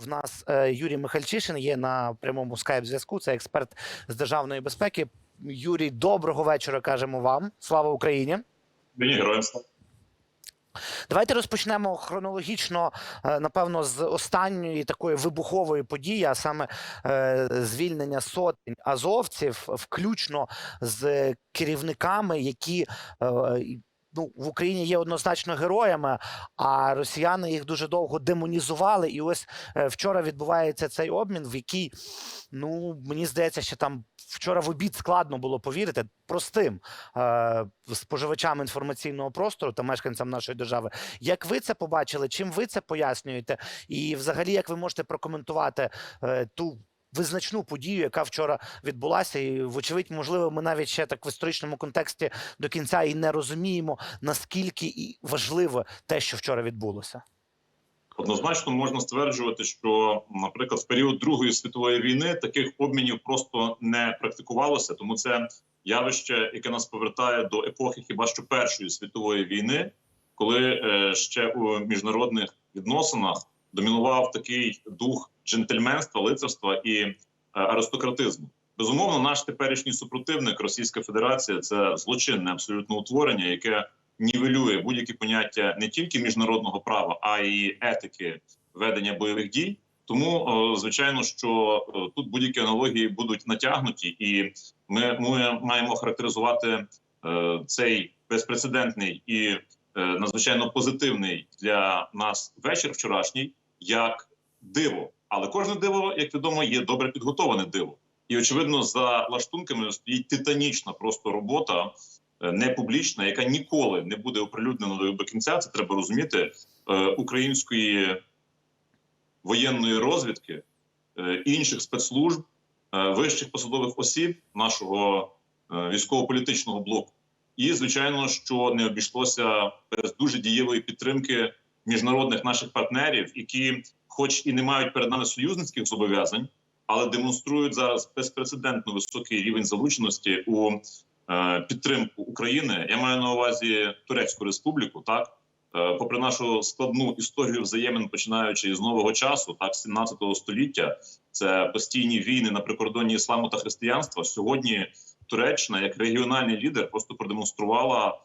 В нас е, Юрій Михальчишин є на прямому скайп зв'язку. Це експерт з державної безпеки. Юрій, доброго вечора. кажемо вам. Слава Україні. Мені героям слава. Давайте розпочнемо хронологічно, е, напевно, з останньої такої вибухової події, а саме е, звільнення сотень азовців, включно з керівниками, які ну, в Україні є однозначно героями, а росіяни їх дуже довго демонізували. І ось е, вчора відбувається цей обмін, в який, ну мені здається, що там вчора в обід складно було повірити простим е, споживачам інформаційного простору та мешканцям нашої держави. Як ви це побачили? Чим ви це пояснюєте? І, взагалі, як ви можете прокоментувати е, ту визначну подію, яка вчора відбулася, і вочевидь, можливо, ми навіть ще так в історичному контексті до кінця і не розуміємо, наскільки і важливо те, що вчора відбулося. Однозначно можна стверджувати, що, наприклад, в період Другої світової війни таких обмінів просто не практикувалося, тому це явище, яке нас повертає до епохи хіба що Першої світової війни, коли е, ще у міжнародних відносинах домінував такий дух джентльменства, лицарства і е, аристократизму. Безумовно, наш теперішній супротивник Російська Федерація це злочинне абсолютно утворення, яке нівелює будь-які поняття не тільки міжнародного права, а й етики ведення бойових дій. Тому, звичайно, що тут будь-які аналогії будуть натягнуті, і ми, ми маємо характеризувати е, цей безпрецедентний і е, надзвичайно позитивний для нас вечір вчорашній як диво. Але кожне диво, як відомо, є добре підготоване диво. І очевидно, за лаштунками стоїть титанічна просто робота е, не публічна, яка ніколи не буде оприлюднена до, кінця. Це треба розуміти е, української воєнної розвідки, е, інших спецслужб, вищих посадових осіб нашого військово-політичного блоку. І звичайно, що не обійшлося без дуже дієвої підтримки міжнародних наших партнерів, які, хоч і не мають перед нами союзницьких зобов'язань, але демонструють зараз безпрецедентно високий рівень залученості у е, підтримку України. Я маю на увазі Турецьку Республіку, так Е, попри нашу складну історію взаємин, починаючи з нового часу, так з 17 століття, це постійні війни на прикордонні ісламу та християнства. Сьогодні Туреччина як регіональний лідер просто продемонструвала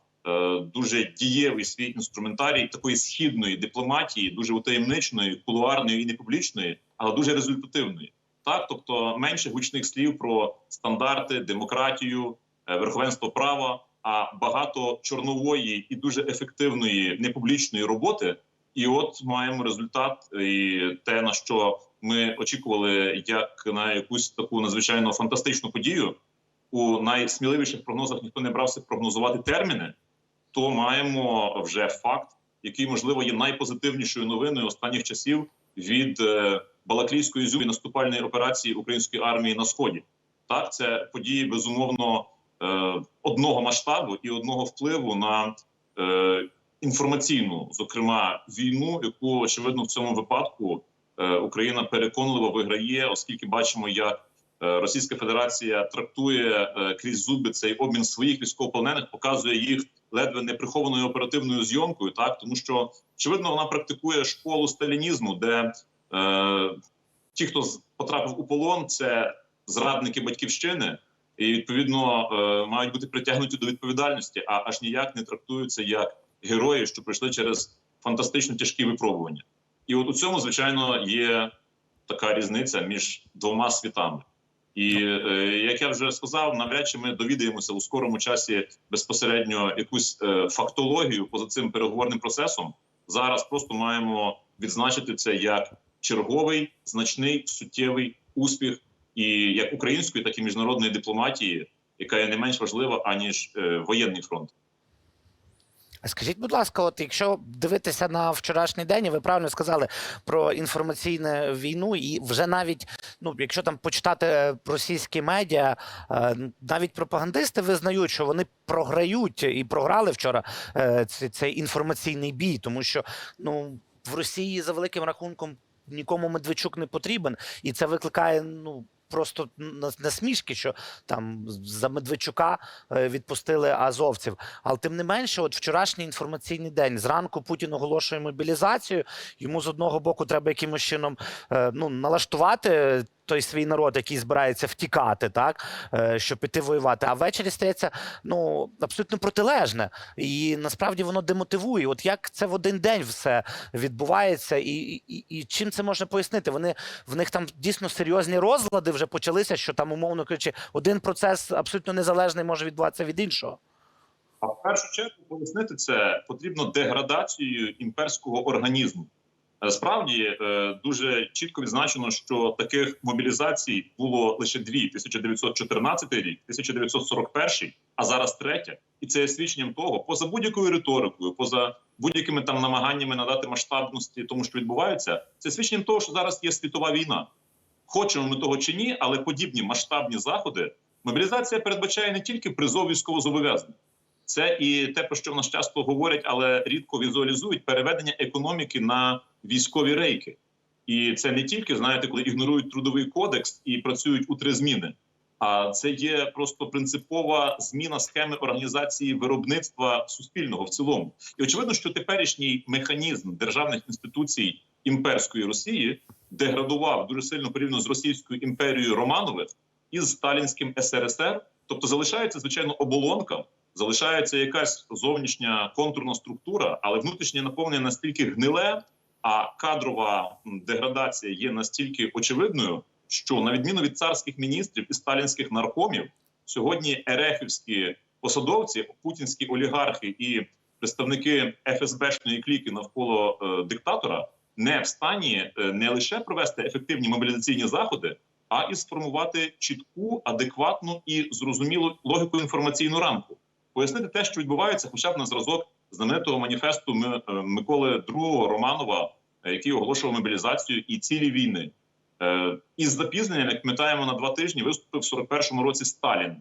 дуже дієвий свій інструментарій такої східної дипломатії, дуже утаємничної, кулуарної і непублічної, але дуже результативної. Так, тобто менше гучних слів про стандарти, демократію, е, верховенство права а багато чорнової і дуже ефективної непублічної роботи. І от маємо результат, і те на що ми очікували, як на якусь таку надзвичайно фантастичну подію. У найсміливіших прогнозах ніхто не брався прогнозувати терміни. То маємо вже факт, який можливо є найпозитивнішою новиною останніх часів від е, Балаклійської зюбі наступальної операції української армії на сході. Так, це події безумовно е, одного масштабу і одного впливу на е, інформаційну, зокрема, війну, яку очевидно в цьому випадку Україна переконливо виграє, оскільки бачимо, як Російська Федерація трактує крізь зуби цей обмін своїх військовополонених, показує їх ледве не прихованою оперативною зйомкою, так тому що очевидно вона практикує школу сталінізму, де е, ті, хто потрапив у полон, це зрадники батьківщини і відповідно е, мають бути притягнуті до відповідальності, а аж ніяк не трактуються як герої, що пройшли через фантастично тяжкі випробування. І от у цьому, звичайно, є така різниця між двома світами. І е, як я вже сказав, навряд чи ми довідаємося у скорому часі безпосередньо якусь е, фактологію поза цим переговорним процесом. Зараз просто маємо відзначити це як черговий значний суттєвий успіх і як української, так і міжнародної дипломатії, яка є не менш важлива аніж е, воєнний фронт. Скажіть, будь ласка, от якщо дивитися на вчорашній день, і ви правильно сказали про інформаційну війну, і вже навіть ну, якщо там почитати е, російські медіа, е, навіть пропагандисти визнають, що вони програють і програли вчора е, цей, цей інформаційний бій, тому що ну в Росії за великим рахунком. Нікому Медведчук не потрібен, і це викликає ну просто на- насмішки, що там за Медведчука е, відпустили азовців. Але тим не менше, от вчорашній інформаційний день зранку Путін оголошує мобілізацію. Йому з одного боку треба якимось чином е, ну, налаштувати той свій народ, який збирається втікати, так е, щоб піти воювати. А ввечері стається ну абсолютно протилежне, і насправді воно демотивує. От як це в один день все відбувається, і, і, і чим це можна пояснити? Вони в них там дійсно серйозні розлади вже почалися, що там, умовно кажучи, один процес абсолютно незалежний може відбуватися від іншого. А в першу чергу пояснити це потрібно деградацією імперського організму. Е, Справді е, дуже чітко відзначено, що таких мобілізацій було лише дві: 1914 рік, 1941, а зараз третя. І це є свідченням того, поза будь-якою риторикою, поза будь-якими там намаганнями надати масштабності тому, що відбувається, це свідченням того, що зараз є світова війна. Хочемо ми того чи ні, але подібні масштабні заходи мобілізація передбачає не тільки призов військовозобов'язаних. Це і те, про що в нас часто говорять, але рідко візуалізують переведення економіки на військові рейки. І це не тільки знаєте, коли ігнорують трудовий кодекс і працюють у три зміни. А це є просто принципова зміна схеми організації виробництва суспільного в цілому. І очевидно, що теперішній механізм державних інституцій імперської Росії деградував дуже сильно порівняно з Російською імперією Романових і з сталінським СРСР. Тобто залишається звичайно оболонка, залишається якась зовнішня контурна структура, але внутрішнє наповнення настільки гниле, а кадрова деградація є настільки очевидною, що на відміну від царських міністрів і сталінських наркомів, сьогодні ерефівські посадовці, путінські олігархи і представники ФСБшної кліки навколо е, диктатора не в стані е, не лише провести ефективні мобілізаційні заходи, а і сформувати чітку, адекватну і зрозумілу логіку інформаційну рамку, пояснити те, що відбувається, хоча б на зразок знаменитого маніфесту е, Миколи II Романова, е, який оголошував мобілізацію і цілі війни. Е, Із запізненням, як пам'ятаємо, на два тижні виступив в 41-му році Сталін,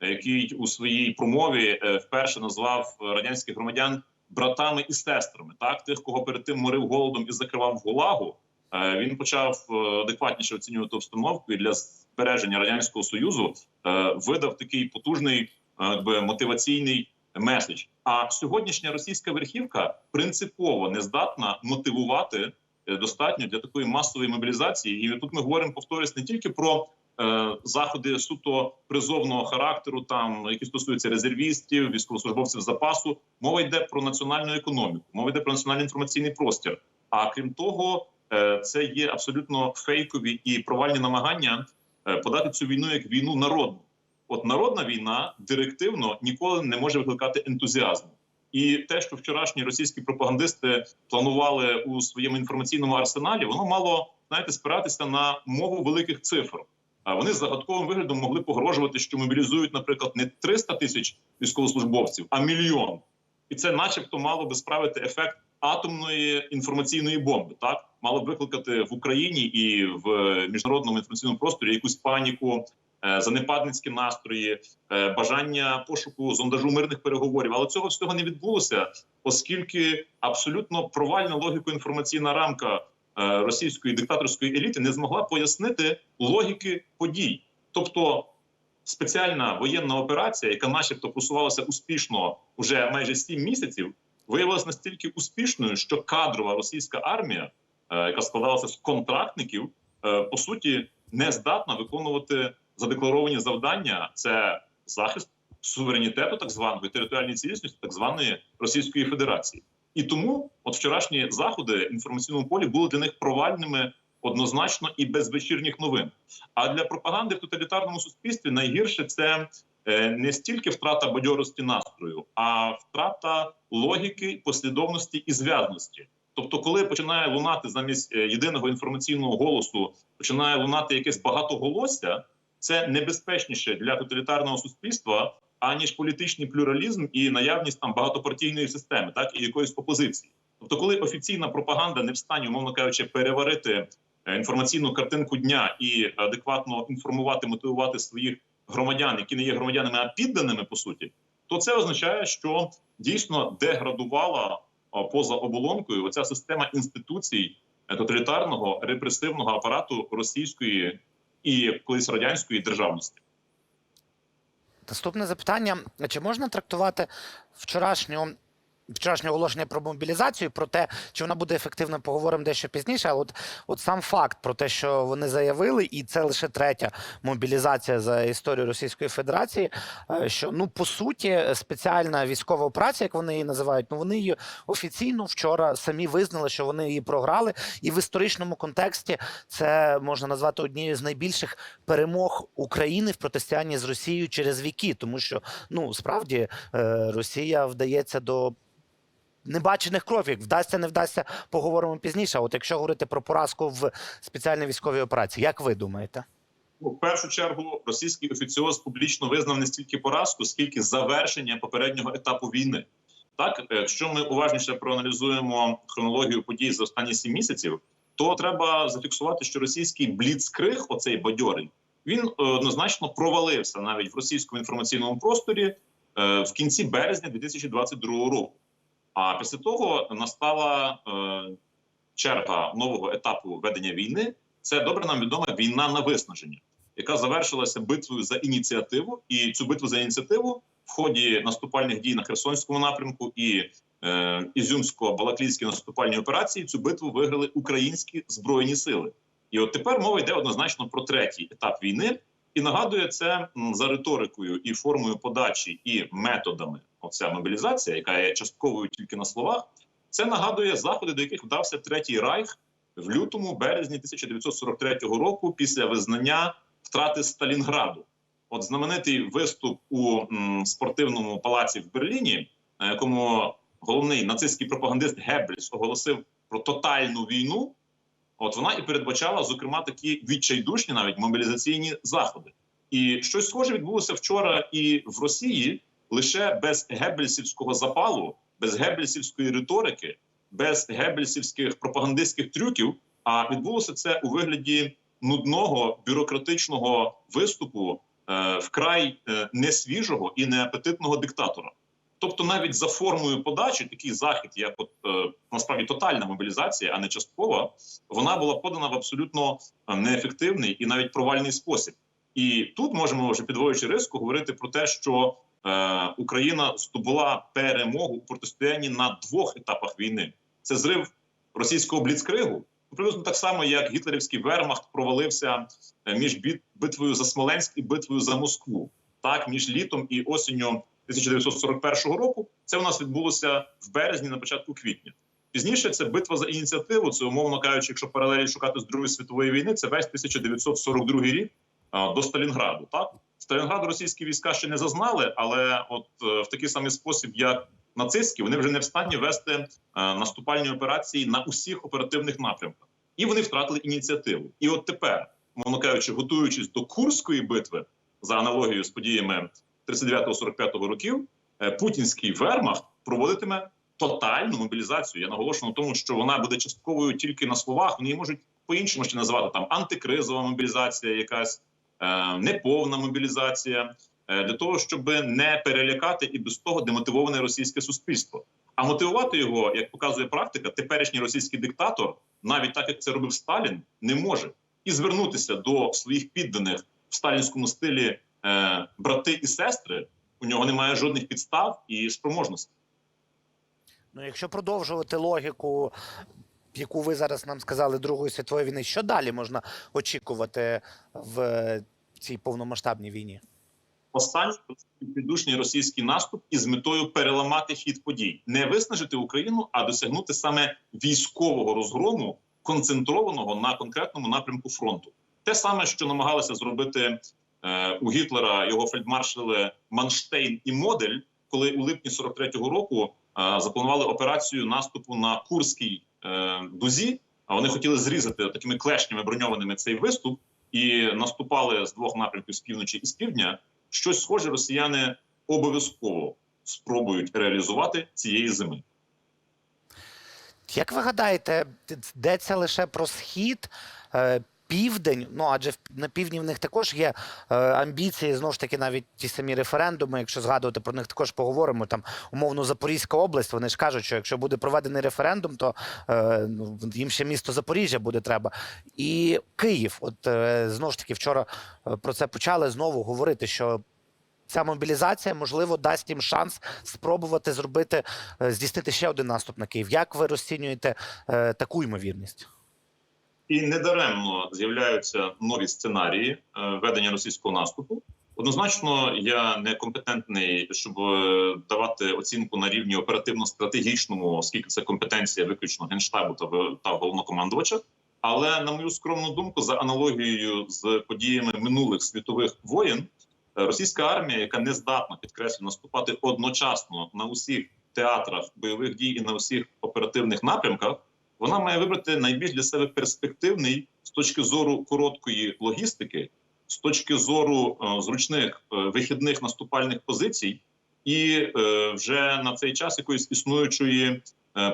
який у своїй промові вперше назвав радянських громадян братами і сестрами. Так, тих, кого перед тим морив голодом і закривав гулагу. Він почав адекватніше оцінювати обстановку і для збереження радянського союзу видав такий потужний якби, мотиваційний меседж. А сьогоднішня російська верхівка принципово не здатна мотивувати е, достатньо для такої масової мобілізації. І тут ми говоримо повторюсь не тільки про е, заходи суто призовного характеру, там які стосуються резервістів, військовослужбовців запасу. Мова йде про національну економіку, мова йде про національний інформаційний простір. А крім того, е, це є абсолютно фейкові і провальні намагання е, подати цю війну як війну народну. От народна війна директивно ніколи не може викликати ентузіазму. І те, що вчорашні російські пропагандисти планували у своєму інформаційному арсеналі, воно мало знаєте спиратися на мову великих цифр. А вони з загадковим виглядом могли погрожувати, що мобілізують, наприклад, не 300 тисяч військовослужбовців, а мільйон. І це, начебто, мало би справити ефект атомної інформаційної бомби. Так мало б викликати в Україні і в міжнародному інформаційному просторі якусь паніку, занепадницькі настрої, е, бажання пошуку зондажу мирних переговорів. Але цього всього не відбулося, оскільки абсолютно провальна логіко-інформаційна рамка е, російської диктаторської еліти не змогла пояснити логіки подій. Тобто спеціальна воєнна операція, яка, начебто, просувалася успішно уже майже сім місяців, виявилася настільки успішною, що кадрова російська армія, е, яка складалася з контрактників, е, по суті не здатна виконувати задекларовані завдання. Це захист суверенітету, так званої територіальної цілісності, так званої Російської Федерації. І тому, от вчорашні заходи в інформаційному полі були для них провальними однозначно і без вечірніх новин. А для пропаганди в тоталітарному суспільстві найгірше це е, не стільки втрата бадьорості настрою, а втрата логіки, послідовності і зв'язності. Тобто, коли починає лунати замість е, єдиного інформаційного голосу, починає лунати якесь багатоголосся, це небезпечніше для тоталітарного суспільства, аніж політичний плюралізм і наявність там багатопартійної системи, так і якоїсь опозиції. Тобто, коли офіційна пропаганда не в стані, умовно кажучи, переварити е, інформаційну картинку дня і адекватно інформувати, мотивувати своїх громадян, які не є громадянами, а підданими по суті, то це означає, що дійсно деградувала поза оболонкою оця система інституцій е, тоталітарного репресивного апарату російської і колись радянської державності. Наступне запитання: чи можна трактувати вчорашню? Вчорашнє оголошення про мобілізацію, про те, чи вона буде ефективною, поговоримо дещо пізніше. Але от, от сам факт про те, що вони заявили, і це лише третя мобілізація за історію Російської Федерації. е, Що ну по суті спеціальна військова операція, як вони її називають, ну вони її офіційно вчора самі визнали, що вони її програли, і в історичному контексті це можна назвати однією з найбільших перемог України в протистоянні з Росією через віки, тому що ну справді е, Росія вдається до. Небачених кроків вдасться, не вдасться, поговоримо пізніше. От якщо говорити про поразку в спеціальній військовій операції, як ви думаєте? Ну, в першу чергу російський офіціоз публічно визнав не стільки поразку, скільки завершення попереднього етапу війни. Так, е, якщо ми уважніше проаналізуємо хронологію подій за останні сім місяців, то треба зафіксувати, що російський бліцкриг, оцей бадьорий, він е, однозначно провалився навіть в російському інформаційному просторі е, в кінці березня 2022 року. А після того настала е, черга нового етапу ведення війни. Це добре нам відома війна на виснаження, яка завершилася битвою за ініціативу. І цю битву за ініціативу в ході наступальних дій на Херсонському напрямку і е, Ізюмсько-Балаклійській наступальній операції цю битву виграли українські збройні сили. І от тепер мова йде однозначно про третій етап війни, і нагадує це за риторикою і формою подачі, і методами. Оця мобілізація, яка є частковою тільки на словах, це нагадує заходи, до яких вдався третій райх в лютому березні 1943 року після визнання втрати Сталінграду. От знаменитий виступ у спортивному палаці в Берліні, на якому головний нацистський пропагандист Геббельс оголосив про тотальну війну. От вона і передбачала, зокрема, такі відчайдушні навіть мобілізаційні заходи. І щось схоже відбулося вчора і в Росії лише без геббельсівського запалу, без геббельсівської риторики, без геббельсівських пропагандистських трюків. А відбулося це у вигляді нудного бюрократичного виступу е, вкрай е, несвіжого і неапетитного диктатора. Тобто, навіть за формою подачі, такий захід, як от е, насправді тотальна мобілізація, а не часткова, вона була подана в абсолютно е, неефективний і навіть провальний спосіб. І тут можемо вже підводячи риску говорити про те, що е, Україна здобула перемогу у протистоянні на двох етапах війни. Це зрив російського бліцкригу. Приблизно так само, як гітлерівський вермахт провалився е, між бит- битвою за Смоленськ і битвою за Москву. Так, між літом і осінню 1941 року. Це у нас відбулося в березні, на початку квітня. Пізніше це битва за ініціативу. Це умовно кажучи, якщо паралелі шукати з Другої світової війни, це весь 1942 рік до Сталінграду. Так Сталінграду російські війська ще не зазнали, але от е, в такий самий спосіб, як нацистські, вони вже не встані вести е, наступальні операції на усіх оперативних напрямках, і вони втратили ініціативу. І от тепер, мовно кажучи, готуючись до Курської битви за аналогією з подіями 39-45 років, е, путінський вермахт проводитиме тотальну мобілізацію. Я наголошую на тому, що вона буде частковою тільки на словах. Вони її можуть по-іншому ще називати там антикризова мобілізація, якась е, неповна мобілізація, е, для того, щоб не перелякати і без того демотивоване російське суспільство. А мотивувати його, як показує практика, теперішній російський диктатор, навіть так як це робив Сталін, не може і звернутися до своїх підданих в сталінському стилі е, брати і сестри. У нього немає жодних підстав і спроможностей. Ну, якщо продовжувати логіку, яку ви зараз нам сказали Другої світової війни, що далі можна очікувати в цій повномасштабній війні? Останній піддушний російський наступ із метою переламати хід подій, не виснажити Україну, а досягнути саме військового розгрому, концентрованого на конкретному напрямку фронту. Те саме, що намагалися зробити у Гітлера його фельдмаршали Манштейн і Модель, коли у липні 43-го року е, запланували операцію наступу на Курській е, дузі. А вони хотіли зрізати такими клешнями броньованими цей виступ і наступали з двох напрямків з півночі і з півдня. Щось схоже росіяни обов'язково спробують реалізувати цієї зими. Як ви гадаєте, йдеться лише про схід, е, південь, ну адже на півдні в них також є е, амбіції, знову ж таки, навіть ті самі референдуми, якщо згадувати про них також поговоримо. Там умовно Запорізька область. Вони ж кажуть, що якщо буде проведений референдум, то е, ну, їм ще місто Запоріжжя буде треба. І Київ, от е, знову ж таки, вчора е, про це почали знову говорити, що. Ця мобілізація можливо дасть їм шанс спробувати зробити е, здійснити ще один наступ на Київ. Як ви розцінюєте е, таку ймовірність? І недаремно з'являються нові сценарії е, ведення російського наступу. Однозначно, я не компетентний, щоб е, давати оцінку на рівні оперативно-стратегічному, оскільки це компетенція виключно генштабу та та головнокомандувача. Але на мою скромну думку, за аналогією з подіями минулих світових воєн, російська армія, яка не здатна підкреслю наступати одночасно на усіх театрах бойових дій і на усіх оперативних напрямках, вона має вибрати найбільш для себе перспективний з точки зору короткої логістики, з точки зору е, зручних е, вихідних наступальних позицій, і е, вже на цей час якоїсь існуючої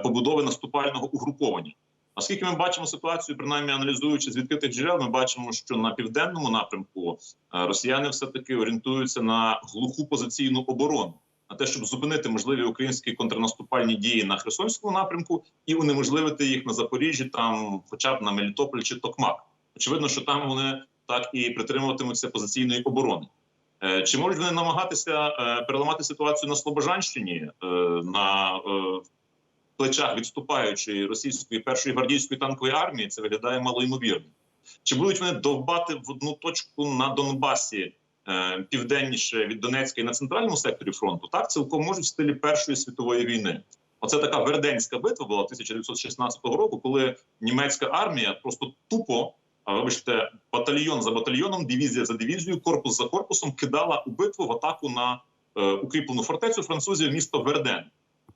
побудови наступального угруповання. Оскільки ми бачимо ситуацію, принаймні аналізуючи з відкритих джерел, ми бачимо, що на південному напрямку росіяни все таки орієнтуються на глуху позиційну оборону, на те, щоб зупинити можливі українські контрнаступальні дії на Херсонському напрямку і унеможливити їх на Запоріжжі, там, хоча б на Мелітополь чи Токмак. Очевидно, що там вони так і притримуватимуться позиційної оборони. Е, Чи можуть вони намагатися е, переламати ситуацію на Слобожанщині е, на плечах відступаючої російської першої гвардійської танкової армії? Це виглядає малоймовірно. Чи будуть вони довбати в одну точку на Донбасі південніше від Донецька і на центральному секторі фронту? Так цілком можуть в стилі Першої світової війни. Оце така Верденська битва була 1916 року, коли німецька армія просто тупо, а вибачте, батальйон за батальйоном, дивізія за дивізією, корпус за корпусом кидала у битву в атаку на е, укріплену фортецю французів місто Верден.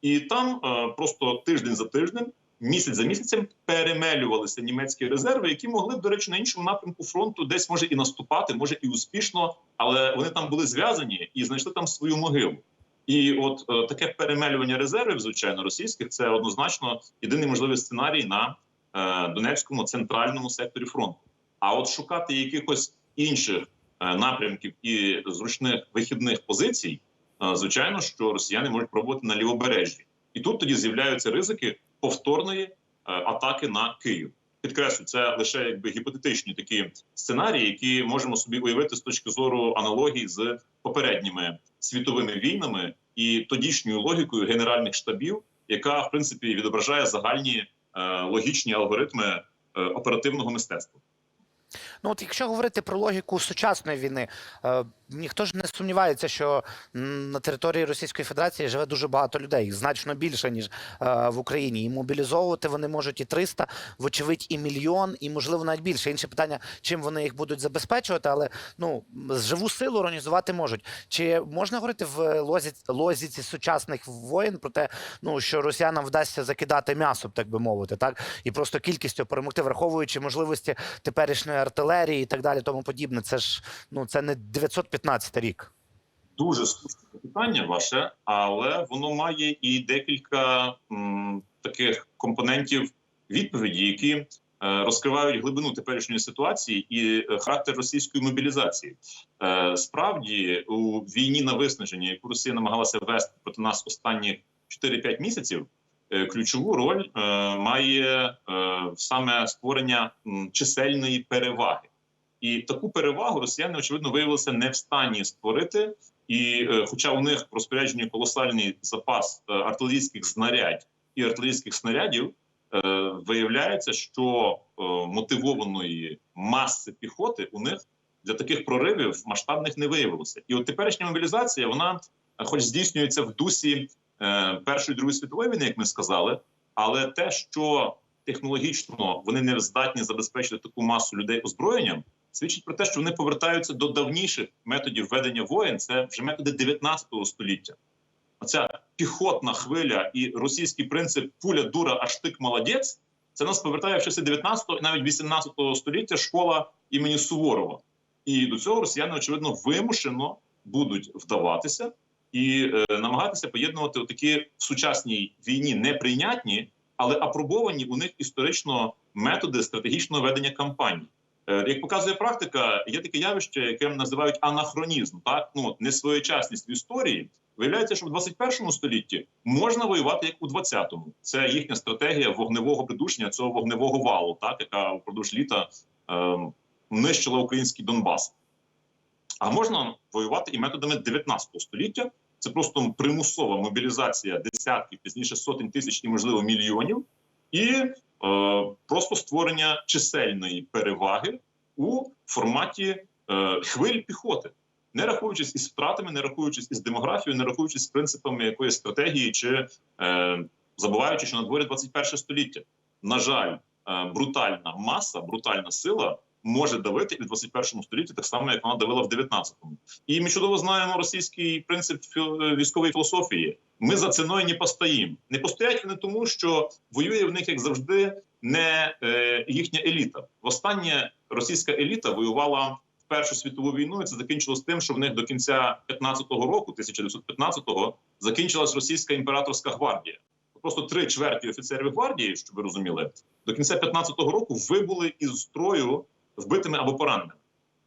І там е, просто тиждень за тижнем, місяць за місяцем перемелювалися німецькі резерви, які могли б, до речі, на іншому напрямку фронту десь може і наступати, може і успішно, але вони там були зв'язані і знайшли там свою могилу. І от е, таке перемелювання резервів, звичайно, російських це однозначно єдиний можливий сценарій на е, Донецькому центральному секторі фронту. А от шукати якихось інших е, напрямків і зручних вихідних позицій, е, звичайно, що росіяни можуть пробувати на лівобережжі, і тут тоді з'являються ризики повторної е, атаки на Київ. Підкреслю, це лише якби гіпотетичні такі сценарії, які можемо собі уявити з точки зору аналогії з попередніми світовими війнами і тодішньою логікою генеральних штабів, яка в принципі відображає загальні е, логічні алгоритми е, оперативного мистецтва. Ну, от якщо говорити про логіку сучасної війни, е, ніхто ж не сумнівається, що на території Російської Федерації живе дуже багато людей, значно більше ніж е, в Україні. І мобілізовувати вони можуть і 300, вочевидь, і мільйон, і можливо навіть більше. Інше питання, чим вони їх будуть забезпечувати, але ну живу силу організувати можуть. Чи можна говорити в лозі, лозіці сучасних воєн про те, ну що росіянам вдасться закидати м'ясо, так би мовити, так і просто кількістю перемогти, враховуючи можливості теперішньої артилерії і так далі, тому подібне. Це ж ну це не 915 рік. Дуже слушне питання ваше, але воно має і декілька м, таких компонентів відповіді, які е, розкривають глибину теперішньої ситуації і е, характер російської мобілізації. Е, справді у війні на виснаження, яку Росія намагалася вести проти нас останні 4-5 місяців. Е, Ключову роль е, має е, саме створення чисельної переваги, і таку перевагу росіяни очевидно виявилися не в стані створити. І, хоча у них в розпорядженні колосальний запас артилерійських знарядь і артилерійських снарядів, виявляється, що мотивованої маси піхоти у них для таких проривів масштабних не виявилося. І от теперішня мобілізація, вона, хоч здійснюється в дусі першої другої світової війни, як ми сказали, але те, що технологічно вони не здатні забезпечити таку масу людей озброєнням, свідчить про те, що вони повертаються до давніших методів ведення воєн. Це вже методи 19 століття. Оця піхотна хвиля і російський принцип пуля дура, а штик молодець. Це нас повертає в часи 19 і навіть 18 століття школа імені Суворова. І до цього росіяни, очевидно, вимушено будуть вдаватися і е, намагатися поєднувати такі в сучасній війні неприйнятні, але апробовані у них історично методи стратегічного ведення кампаній. Е, Як показує практика, є таке явище, яке називають анахронізм, так ну несвоєчасність в історії. Виявляється, що в 21 столітті можна воювати як у 20-му. Це їхня стратегія вогневого придушення цього вогневого валу, так яка впродовж літа е, нищила український Донбас. А можна воювати і методами 19 століття. Це просто примусова мобілізація десятків, пізніше сотень тисяч і, можливо, мільйонів, і е, просто створення чисельної переваги у форматі е, хвиль піхоти, не рахуючись із втратами, не рахуючись із демографією, не рахуючись принципами якоїсь стратегії, чи е, забуваючи, що на дворі 21 століття. На жаль, е, брутальна маса, брутальна сила може давити і в 21 столітті, так само як вона давила в 19-му. І ми чудово знаємо російський принцип військової філософії. Ми за ціною не постоїмо. Не постоять вони тому, що воює в них, як завжди, не е, їхня еліта. Востаннє російська еліта воювала в Першу світову війну. І це закінчилось тим, що в них до кінця 15-го року, 1915-го, закінчилась російська імператорська гвардія. Просто три чверті офіцерів гвардії, щоб ви розуміли, до кінця 15-го року вибули із строю вбитими або пораненими.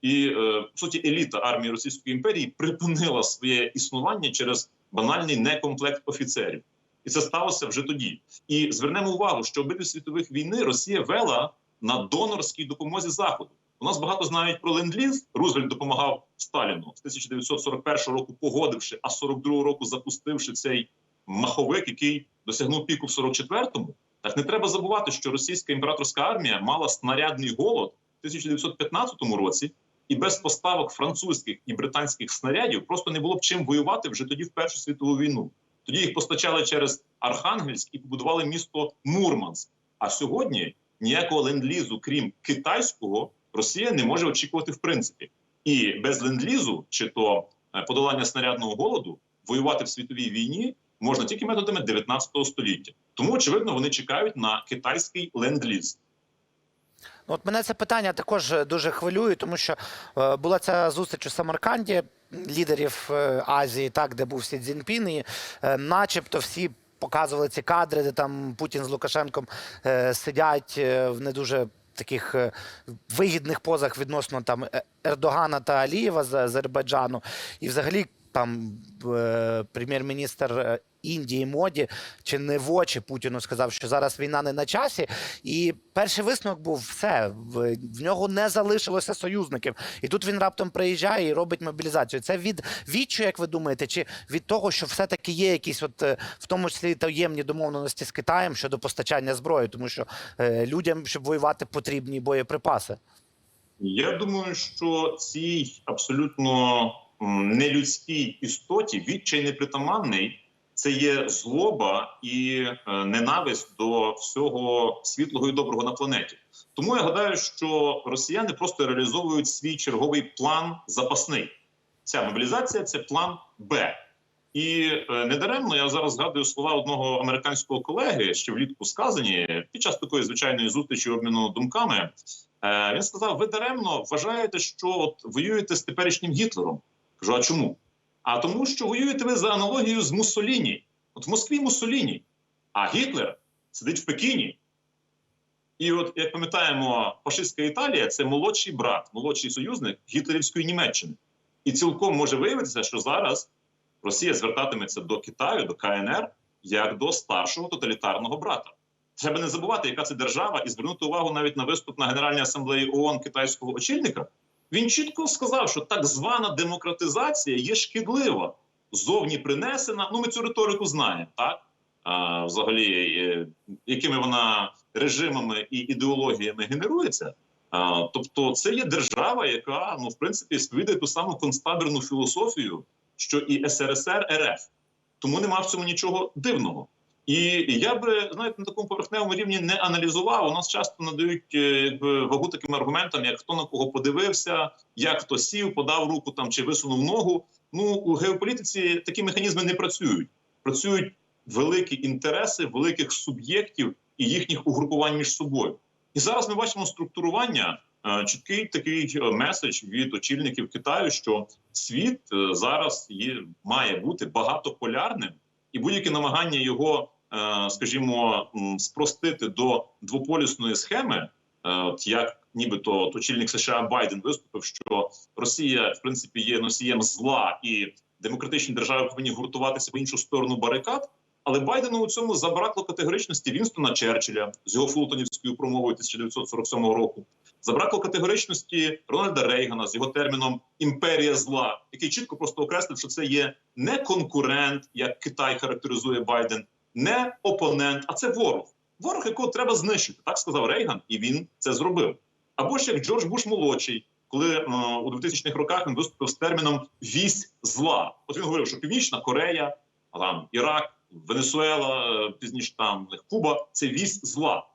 І е, в суті еліта армії Російської імперії припинила своє існування через банальний некомплект офіцерів, і це сталося вже тоді. І звернемо увагу, що обидві світових війни Росія вела на донорській допомозі Заходу. У нас багато знають про ленд-ліз. Рузвельт допомагав Сталіну з 1941 року, погодивши, а 42 року запустивши цей маховик, який досягнув піку в 44-му. Так не треба забувати, що російська імператорська армія мала снарядний голод 1915 році, і без поставок французьких і британських снарядів просто не було б чим воювати вже тоді в Першу світову війну. Тоді їх постачали через Архангельськ і побудували місто Мурманськ. А сьогодні ніякого ленд-лізу, крім китайського, Росія не може очікувати в принципі. І без ленд-лізу, чи то е, подолання снарядного голоду, воювати в світовій війні можна тільки методами 19 століття. Тому очевидно вони чекають на китайський ленд-ліз. Ну, От мене це питання також е, дуже хвилює, тому що е, була ця зустріч у Самарканді лідерів е, Азії, так, де був Сі Цзіньпін, і начебто всі показували ці кадри, де там Путін з Лукашенком сидять в не дуже таких вигідних позах відносно там Ердогана та Алієва з Азербайджану. І взагалі там прем'єр-міністр Індії Моді чи не в очі Путіну сказав, що зараз війна не на часі. І перший висновок був все. В, нього не залишилося союзників. І тут він раптом приїжджає і робить мобілізацію. Це від відчу, як ви думаєте, чи від того, що все-таки є якісь, от е, в тому числі таємні домовленості з Китаєм щодо постачання зброї, тому що е, людям, щоб воювати, потрібні боєприпаси. Я думаю, що цій абсолютно нелюдській істоті відчай непритаманний. Це є злоба і е, ненависть до всього світлого і доброго на планеті. Тому я гадаю, що росіяни просто реалізовують свій черговий план запасний. Ця мобілізація це план Б. І е, недаремно я зараз згадую слова одного американського колеги, що влітку сказані під час такої звичайної зустрічі обміну думками. Е, він сказав: ви даремно вважаєте, що от воюєте з теперішнім Гітлером. Кажу, а чому? А тому, що воюєте ви за аналогією з Муссоліні. От в Москві Муссоліні, а Гітлер сидить в Пекіні. І от, як пам'ятаємо, фашистська Італія це молодший брат, молодший союзник гітлерівської Німеччини. І цілком може виявитися, що зараз Росія звертатиметься до Китаю, до КНР, як до старшого тоталітарного брата. Треба не забувати, яка це держава, і звернути увагу навіть на виступ на Генеральній асамблеї ООН китайського очільника. Він чітко сказав, що так звана демократизація є шкідлива, зовні принесена. Ну, ми цю риторику знаємо, так? А, взагалі, е, якими вона режимами і ідеологіями генерується. А, тобто, це є держава, яка ну в принципі сповідає ту саму концтабірну філософію, що і СРСР РФ. Тому нема в цьому нічого дивного. І я би знаєте, на такому поверхневому рівні не аналізував. У нас часто надають е, якби вагу таким аргументам, як хто на кого подивився, як хто сів, подав руку там чи висунув ногу. Ну у геополітиці такі механізми не працюють. Працюють великі інтереси великих суб'єктів і їхніх угрупувань між собою. І зараз ми бачимо структурування. е, Чіткий такий е, меседж від очільників Китаю, що світ зараз є, має бути багатополярним, і будь-які намагання його, скажімо, спростити до двополюсної схеми, е, от як нібито от очільник США Байден виступив, що Росія в принципі є носієм зла і демократичні держави повинні гуртуватися в іншу сторону барикад. Але Байдену у цьому забракло категоричності Вінстона Черчилля з його фултонівською промовою 1947 року. Забракло категоричності Рональда Рейгана з його терміном імперія зла, який чітко просто окреслив, що це є не конкурент, як Китай характеризує Байден, не опонент, а це ворог. Ворог, якого треба знищити, так сказав Рейган, і він це зробив. Або ж як Джордж Буш молодший, коли е, у 2000-х роках він виступив з терміном вісь зла. От він говорив, що Північна Корея, там Ірак, Венесуела, е, пізніше там Куба це вісь зла.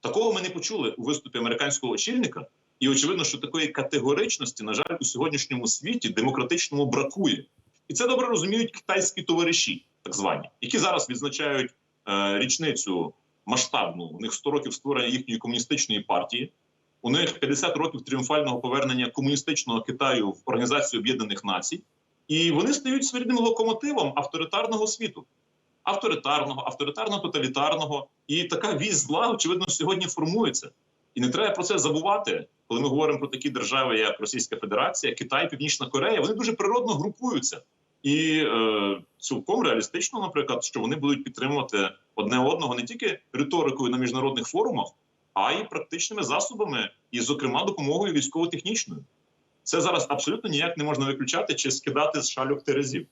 Такого ми не почули у виступі американського очільника, і очевидно, що такої категоричності, на жаль, у сьогоднішньому світі демократичному бракує. І це добре розуміють китайські товариші, так звані, які зараз відзначають е, річницю масштабну. У них 100 років створення їхньої комуністичної партії. У них 50 років тріумфального повернення комуністичного Китаю в Організацію Об'єднаних Націй, і вони стають своєрідним локомотивом авторитарного світу. Авторитарного, авторитарно-тоталітарного, і така вісь зла, очевидно, сьогодні формується. І не треба про це забувати, коли ми говоримо про такі держави, як Російська Федерація, Китай, Північна Корея. Вони дуже природно групуються, і е, цілком реалістично, наприклад, що вони будуть підтримувати одне одного не тільки риторикою на міжнародних форумах, а й практичними засобами, і, зокрема, допомогою військово-технічною. Це зараз абсолютно ніяк не можна виключати чи скидати з шальок терезів.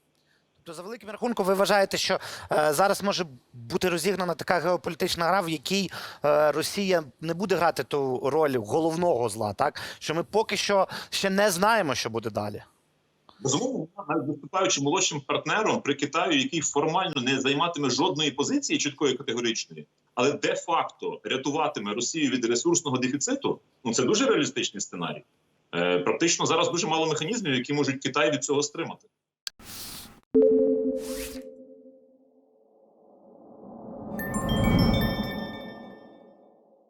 То за великим рахунком, ви вважаєте, що е, зараз може бути розігнана така геополітична гра, в якій е, Росія не буде грати ту роль головного зла, так що ми поки що ще не знаємо, що буде далі. Безумовно, навіть виступаючи молодшим партнером при Китаю, який формально не займатиме жодної позиції чіткої категоричної, але де-факто рятуватиме Росію від ресурсного дефіциту. Ну це дуже реалістичний сценарій. Е, практично зараз дуже мало механізмів, які можуть Китай від цього стримати.